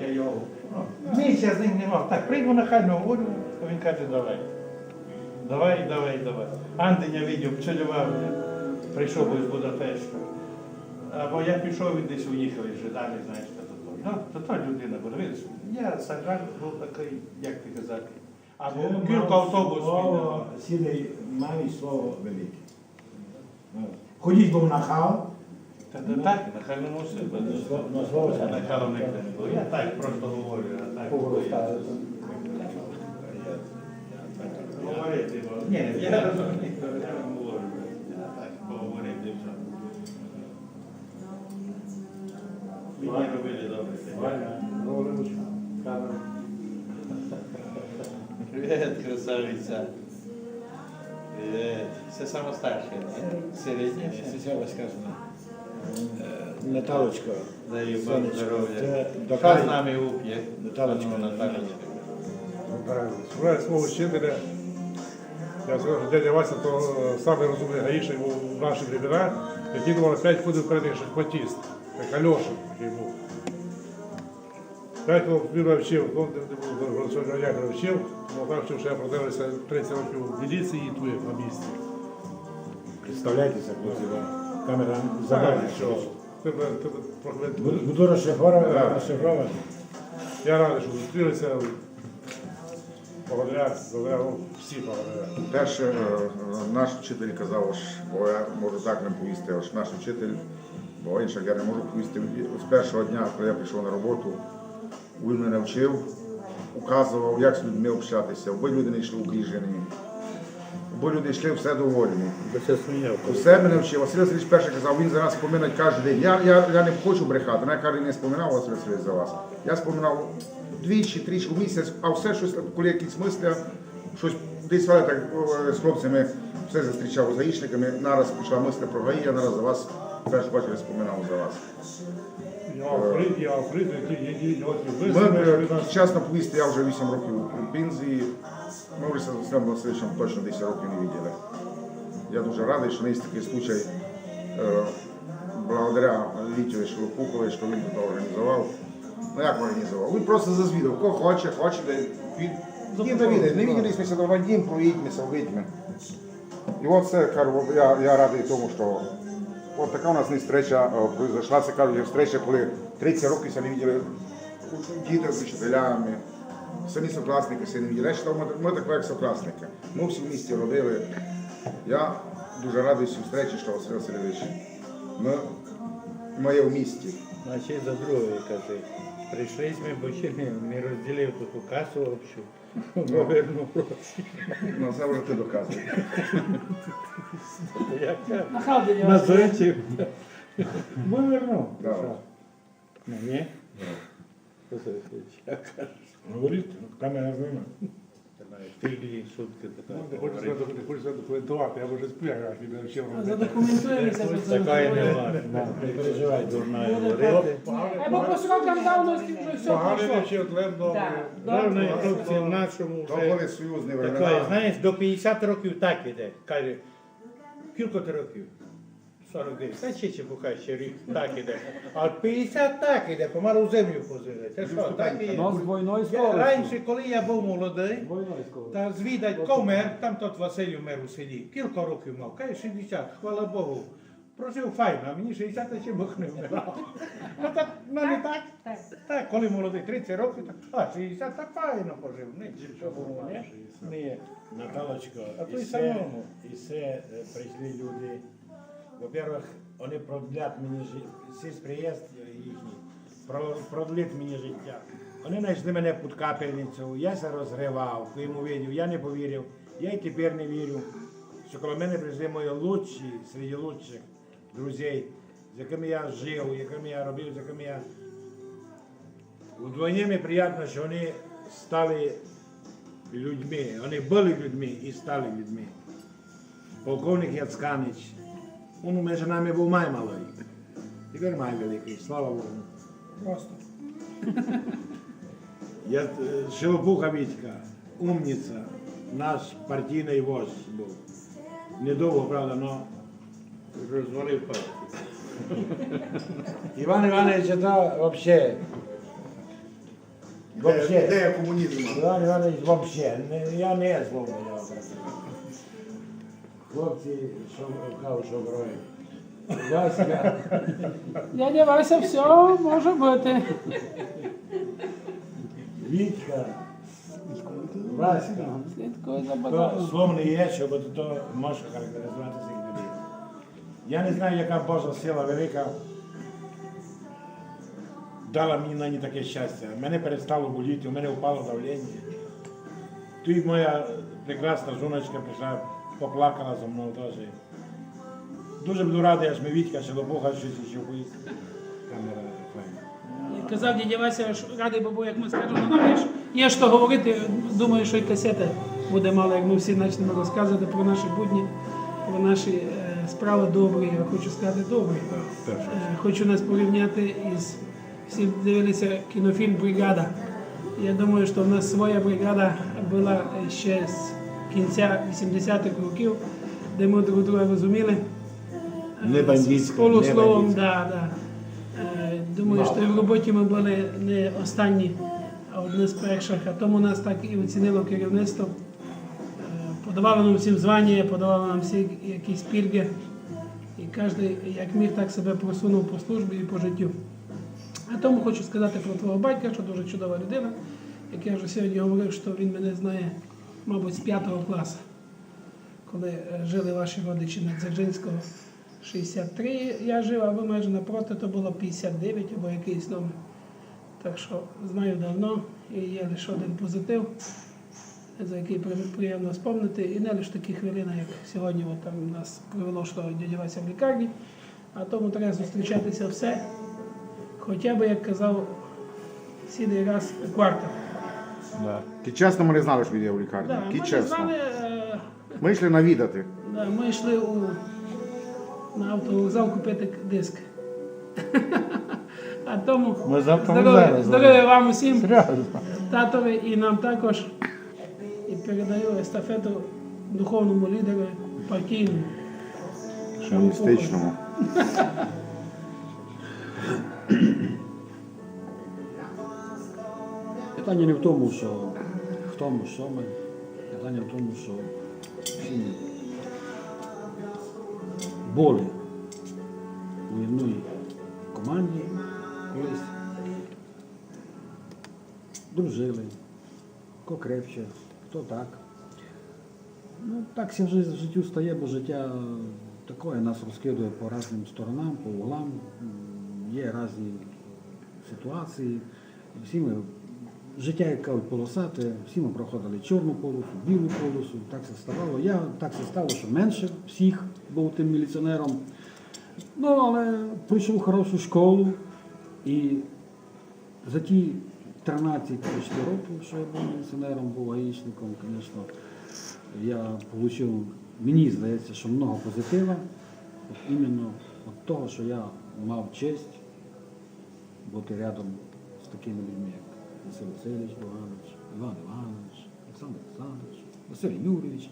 я його ну, місяць з ним не мав. Так, прийду на хальну волю, то він каже, давай. Давай, давай, давай. Анденя видів, пчелював, прийшов би з Будапешту. Або я пішов, він десь уїхав і вже далі, знаєш, та то. то. Ну, то то людина була. Видиш, я саджан був такий, як ти казати. Або кілька автобус Слово, сідай, слово велике. Ну, Ходіть був на хал, Та та так, на хальному себе. на слово це На халом ніхто не було. Я так просто говорю, а так. Говорити, бо... Ні, я розумію, я вам говорю. Я так поговорити, все. Мені робили добре. Привет, красавица. Привет. Це саме старше, не? Середня? Сесява сказано. Наталочка. Дай Бог здоров'я. це Що з нами уп'є? Наталочка. Ну, Наталочка. Свого вчителя. Я скажу, що дядя Вася то е, самий розумний гаїшник був в наші времена, який думав, п'ять ходив вперед, шахматіст, як Альоша такий був. П'ять років він навчив, ну, не був що я навчив, але так вчив, що я продивився 30 років в міліції і тує на місці. Представляйтеся, хлопці, вам. Камера Так, що тебе, тебе трохи Буду буду розшифровувати. Розшифровувати. Я радий, що зустрілися. Благодаря, благодаря, ну, всі благодаря. Перше, е, наш вчитель казав, що, бо я можу так не повісти, що наш вчитель, бо інших я не можу повісти. З першого дня, коли я прийшов на роботу, він мене вчив, указував, як з людьми общатися, бо люди не йшли угріжені, бо люди йшли все довольні. Все мене вчив. Василь Васильович перший казав, він за нас споминать кожен день. Я, я, я не хочу брехати, але я кожен не споминав Василь Васильович за вас. Я споминав двічі, тричі в місяць, а все щось, коли якісь мисля, щось десь так з хлопцями все зустрічав з гаїшниками. Нараз пішла мисля про гаї, я нараз за вас перш бачив, споминав за вас. Ми, е, чесно повісти, я вже 8 років у Пінзі. Ми вже з Василем Васильовичем точно 10 років не виділи. Я дуже радий, що є такий случай. Е, Благодаря Вітю Шелопухові, що він тут організував. Ну як організував? Він просто зазвідав, хто хоче, хоче, де він. Ні, не видить, не виділися до Вадим, проїдьмося, вийдьмо. І от це, кажу, я, я радий тому, що от така у нас не встреча е, произошла, це кажуть, встреча, коли 30 років не виділи діти з учителями, самі сокласники виділи. Я вважаю, ми, як сокласники. Ми всі в місті родили. Я дуже радий цій встречі, що Василь Васильович. Ми, ми є в місті. Значить, за другою кажи. Прийшли ми, бо ще не, не розділив таку касу общу. Повернув гроші. Ну, це вже ти доказуєш. Яка назначив. Повернув. Да. Ну, ні? Що Говоріть, камера знімає. Тільки сутки така. Хочеш хочеш себе я вже як він не вчив робити. Задокументуємося, Така й не зробили. Не переживай, дурна говорити. Або по срокам давності вже все пройшло. добре. Да. Головне, хлопці, в нашому вже времена. знаєш, до 50 років так іде. Каже, кілька років? 49. Та ще чепуха, ще рік так іде. А 50 так іде, помалу землю позирає. Це що, так і Ну, з Я, раніше, коли я був молодий, Двойної скорості. та звідать комер, там тот Василь умер у селі, кілька років мав, каже 60, хвала Богу. Прожив файно, а мені 60 ще Бог не вмирав. Ну так, ну не так? Так. Так, коли молодий, 30 років, так, а 60 так файно пожив. Не, що було, ні? Ні. Наталочко, А то і й все, самому. і все е, прийшли люди. Во-первых, вони продлять мені приїзд їхній, про- продлить мені життя. Вони знайшли мене під капельницю, я се розгривав, коли йому видів, я не повірив, я й тепер не вірю, що коло мене прийшли мої лучші, серед лучших друзів, з якими я жив, з якими я робив, з якими я Вдвойне мені приємно, що вони стали людьми. Вони були людьми і стали людьми. Полковник Яцканич. Він між нами був май малий. Тепер май великий, слава Богу. Просто. Я, Шелопуха Вітька, умниця, наш партійний вождь був. Недовго, правда, але Розвалив партію. Іван Іванович, це взагалі Вообще. Ідея комунізму. Іван Іванович взагалі, я не зловний, я. Хлопці, що кажуть, що грою. Васька, Дядя Вася, все може бути. Вітька, Васька. Слідкуй за То базаром. слово не є, щоб то може характеризувати цих людей. Я не знаю, яка Божа сила велика дала мені на ній таке щастя. Мене перестало боліти, у мене впало давлення. Тут моя прекрасна жіночка прийшла, поплакала зі мною теж. Дуже буду радий, аж ми Вітька ще до Бога щось ще поїсть. Камера файна. Казав дядя Вася, що радий би був, як ми скажемо, ну нам є ж- є що говорити. Думаю, що і касета буде мало, як ми всі почнемо розказувати про наші будні, про наші е, справи добрі. Я хочу сказати добрі. Е, Хочу нас порівняти із всі дивилися кінофільм Бригада. Я думаю, що в нас своя бригада була ще з кінця 80-х років, де ми друг друга розуміли. Не бандитська, З полусловом, не да, да. Е, Думаю, що і в роботі ми були не останні, а одне з перших. А тому нас так і оцінило керівництво. Е, Подавало нам всім звання, подавало нам всі якісь пільги. І кожен, як міг, так себе просунув по службі і по життю. А тому хочу сказати про твого батька, що дуже чудова людина. Як я вже сьогодні говорив, що він мене знає, мабуть, з п'ятого класу, коли е, жили ваші родичі на Дзержинського. 63 я жив, а ви майже напроти, то було 59 або якийсь номер. Так що знаю давно і є лише один позитив, за який приємно спомнити. І не лише такі хвилини, як сьогодні от там нас привело, що дядя Вася в лікарні, а тому треба зустрічатися все. Хоча б, як казав, сідий раз квартал. Ті чесно ми не знали, що він є в лікарні. Да, ми не знали, е, Ми йшли навідати. Да, ми йшли у, на автовокзал купити к- диск. А тому Ми з автовокзалу здоров'я, здоров'я вам усім, Серйозно. татові і нам також. І передаю естафету духовному лідеру партійному. Комуністичному. Питання не в тому, що хто ми, що ми. Питання в тому, що всі були у одній команді колись. Дружили, хто крепче, хто так. Ну, так все в життю стає, бо життя таке нас розкидує по різним сторонам, по углам. Є різні ситуації. Всі ми, життя, як полосате, всі ми проходили чорну полосу, білу полосу, так все ставало. Я так все стало, що менше всіх був тим міліціонером. Ну, але прийшов хорошу школу і за ті 13 почти років, що я був міліціонером, був гаїчником, звісно, я отримав, мені здається, що много позитива, от іменно от того, що я мав честь бути рядом з такими людьми, Василь Васильович Боганович, Іван Іванович, Олександр Олександрович, Василь Юрійович,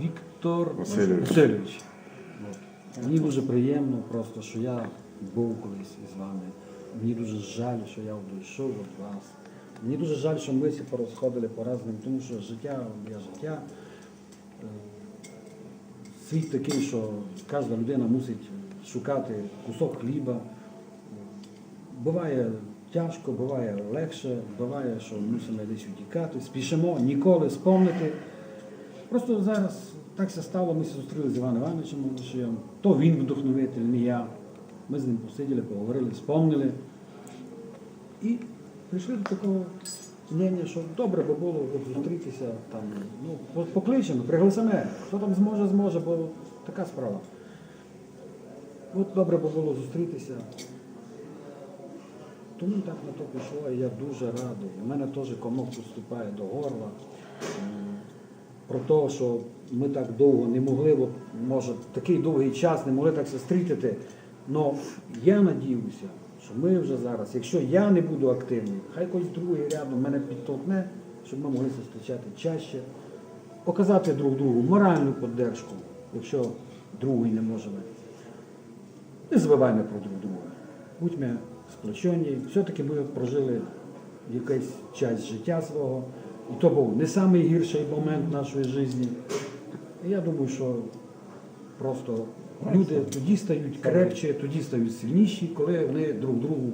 Віктор Васильович. Васильович. От. Мені дуже приємно просто, що я був колись із вами. Мені дуже жаль, що я дійшов від вас. Мені дуже жаль, що ми всі порозходили по разним, тому що життя є життя. Е, Світ такий, що кожна людина мусить шукати кусок хліба. Буває тяжко, буває легше, буває, що мусимо десь утікати, спішимо, ніколи спомнити. Просто зараз так все стало, ми зустрілися з Іваном Івановичем Малишем. То він вдохновитель, не я. Ми з ним посиділи, поговорили, спомнили. І прийшли до такого мнення, що добре би було зустрітися там, ну, по- покличемо, пригласимо. Хто там зможе, зможе, бо така справа. От добре би було зустрітися. Тому так на то пішло, і я дуже радий. У мене теж комок поступає до горла. Про те, що ми так довго не могли, може, такий довгий час не могли так зустріти. Але я надіюся, що ми вже зараз, якщо я не буду активним, хай когось другий рядом мене підтолкне, щоб ми могли зустрічати чаще, показати друг другу моральну підтримку, якщо другий не можемо. Не забуваємо про друг друга. Будьмо сплочені. Все-таки ми прожили якийсь час життя свого. І то був не найгірший момент нашої житті. Я думаю, що просто люди тоді стають крепче, тоді стають сильніші, коли вони друг другу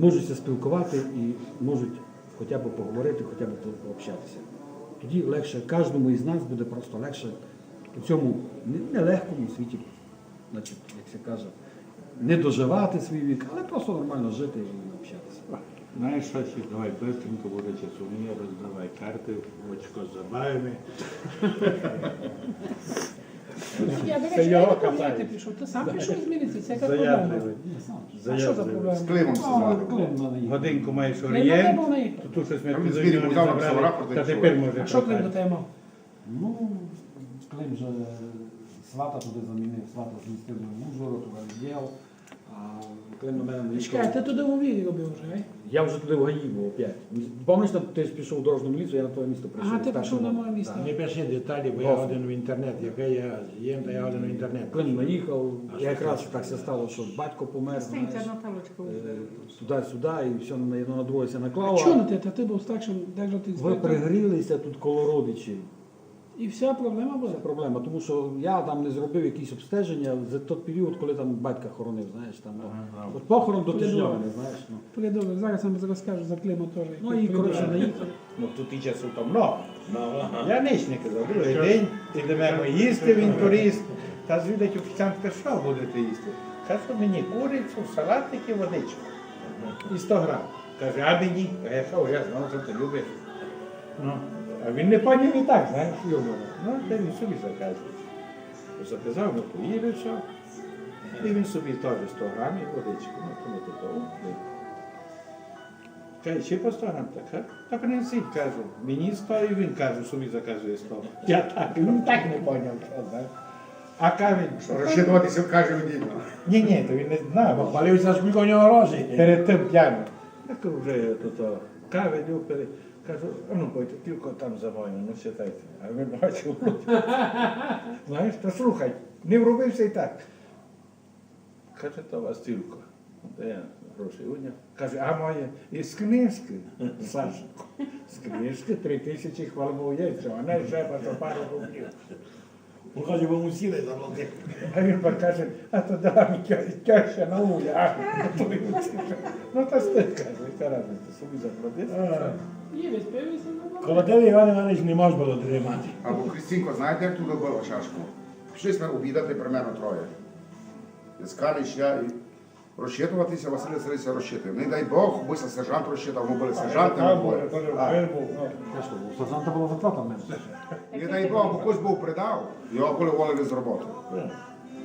можуть спілкувати і можуть хоча б поговорити, хоча б пообщатися. Тоді легше, кожному із нас буде просто легше у цьому нелегкому світі, значить, як се каже, не доживати свій вік, але просто нормально жити і общатися. Знаєш, що ще? Давай быстренько буде часу. Мені роздавай карти, в очко забавимо. Я, до Це речі, його я не пам'ятаю, пішов. Ти сам пішов з міліції, це яка проблема? А що за проблема? З Климом Ну, неї. Годинку маєш орієнт, то тут щось ми Там написав забрали, рапорт, та і тепер може А що Клим до мав? Ну, Клим же свата туди замінив, свата змістив до Ужгород, туди відділ. А Клим на мене не Чекай, ти туди у вірі робив вже, ай? Я вже туди в ГАІ був опять. Пам'ятаєш, там ти пішов в дорожню міліцію, я на твоє місто прийшов. Ага, ти Так, пішов на моє місто. Не пиши деталі, бо я один в інтернет. Яке я їм, то я один в інтернет. Клим наїхав, я якраз так все стало, що батько помер, знаєш, Стенька Наталочка. е, туди-сюди, і все на на все наклало. А чого не ти? Та ти був старшим держати Ви інспектор. пригрілися тут коло родичів. І вся проблема була. Це проблема, тому що я там не зробив якісь обстеження за той період, коли там батька хоронив, знаєш, там ну, от похорон до тижневини, знаєш. Ну. Придобре, зараз я вам розкажу за Клима теж. Ну і коротше наїхав. Ну тут і часу там много. Я ніч не казав, другий день, ідемо їсти, він поріс. Та звідать офіціантка, що будете їсти? Каже, мені курицю, салатики, водичку. І 100 грам. Каже, а мені? Я що, я знав, що ти любиш. Ну, а він не поняв і так, знаєш, юмора. Ну, та він собі заказує. Заказав, ми поїли все. І він собі теж 100 грамів водичку. Ну, тому то того. Каже, ще по 100 грам так, а? Та принесіть, кажу, мені 100 і він каже, собі заказує 100. Я так, він так не поняв, що, знаєш. А каже, Що розчитуватися каже водій. ні, ні, то він не знав. Палився ж у нього. Перед тим п'яно. Так вже то, кави люпили. Кажу, а ну пойте, тільки там за мною, ну сідайте. А він бачив. Знаєш, та слухай, не вробився і так. Каже, то вас тільки. Де я гроші уняв? Каже, а моє із книжки, Саша. З книжки три тисячі хвалбов є, що вона ще по пару рублів. Каже, ви мусили заплатити. А він каже, а то дала мені теща на уля, а то й. Ну та сти, каже, яка разниця, собі заплатив. Тебе Іван Іванович не може було тримати. Або Христинко, знаєте, як туди було чашку? Пішли ми обідати примерно троє. Іскаліч, я і розчитуватися, Василь Васильович розчитує. Не дай Бог, ми се сержант розчитав, ми були сержантами. двоє. А, Те, що у сержанта була зарплата менше. Не дай Бог, бо хтось був придав, його коли уволили з роботи.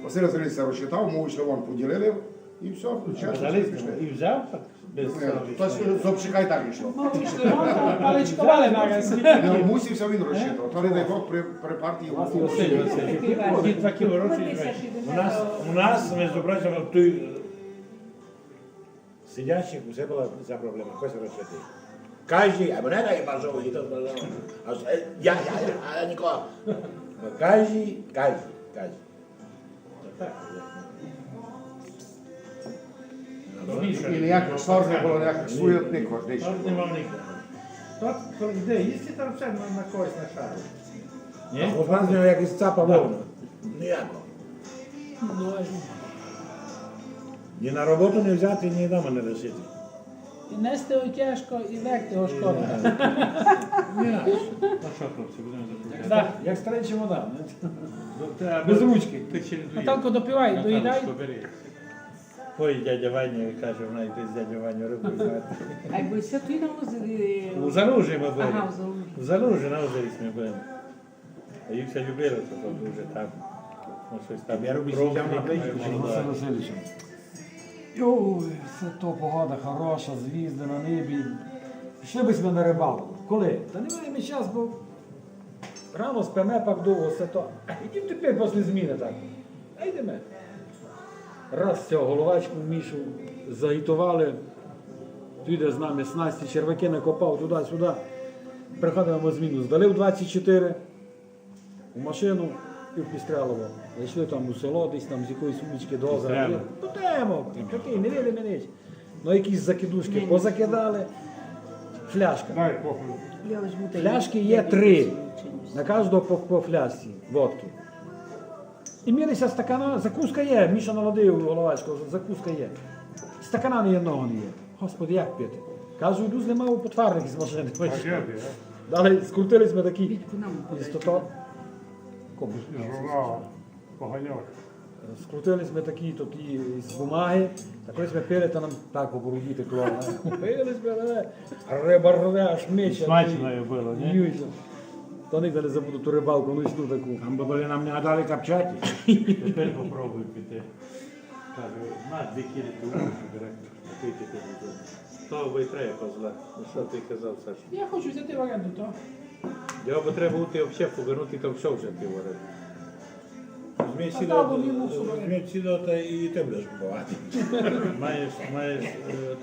Василь Васильович розчитав, ми вийшли вон, поділили і все, пішли. І взяв Хтось У нас, у нас, між прочим, той е, сидячих усе була ця проблема, хоче розчити. Кожен, або не дай бажав, і то бажав. А ж, я, я, я, а я нікого. Ну, Кожен, кожен, кожен. Так, І ніяких не було, ніяких суєтник важніших. Тут йде, їсти там все на, на когось на шару. А от вас нього якийсь цапа вовна. Ніякого. Ну, Ні на роботу не взяти, ні дома не лишити. І нести його тяжко, і легти його шкода. Ну що, хлопці, будемо запитати. Да. Як старий чемодан. Без ручки. Ти ще не Наталко, допивай, доїдай. Ой, дядя Ваня каже, вона йде з дядя Ваню робить. А якби все ти на озері. У Залужі ми були. Ага, в Залужі на озері ми були. А їх все любили, то то дуже там. Ну, щось там. Я роблю пробували, на плечі, що да. Васильовичем. Ой, все то погода хороша, звізди на небі. Пішли би ми на рибалку. Коли? Та немає ми час, бо рано спимо, пак довго все то. А Ідіть тепер після зміни так. А йдемо. Раз цього головачку Мішу загітували, піде з нами снасті, черваки накопав туди-сюди. Приходимо зміну, здали в 24 у машину і в Пістрялово. Зайшли там у село, десь там з якоїсь вулички до озера. Пістряло. Тутемо, такий, не види мене. Ну якісь закидушки позакидали. те. Фляшки є три. На кожного по, по фляжці водки. І мірися стакана, закуска є. Міша наводив Головацького, закуска є. Стакана ні одного не є. Господи, як пити? Кажу, йду знімав потварник з машини. А я б, Далі скрутились ми такі. Поганяк. Скрутились ми такі тоді з бумаги, та колись ми пили, то нам так по бороді текло. Пились ми, але риба рве, аж меча. Смачно було, ні? То ніколи не забуду ту рибалку ночну таку. Там би були нам не гадали капчаті. Тепер попробуй піти. Каже, на дві кілі ту бере, пити ти. То би треба козла. Ну що ти казав, Саша? Я хочу взяти в оренду, то. Його би треба бути взагалі повернути, то все вже ти варив. Візьми сідо, візьми сідо, та і ти будеш купувати. Маєш, маєш е,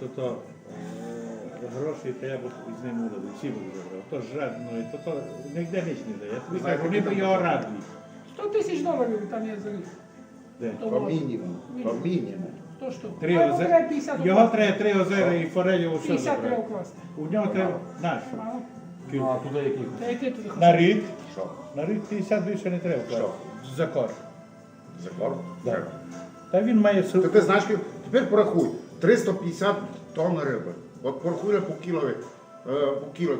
то, то, гроші, треба з ним уряду, всі би забрав. То жадно, то, то ніде ніч не дає. Я тобі кажу, вони би його радили. 100 тисяч доларів там є за. Де? То По вот. мінімуму. По мінімуму. То що? Три А йому озе- треба 50 Його укласти. треба три озера і форелю все 50 треба забрати. вкласти. У нього треба наш. Мало? А туди який? Та йти туди На рік. Що? На рік 50 більше не треба вкласти. За кор. Закор? Треба. Та він має Ти, су- ти знаєш, тепер порахуй. 350 тонн риби. От порахуй по кілові. е, По кіло.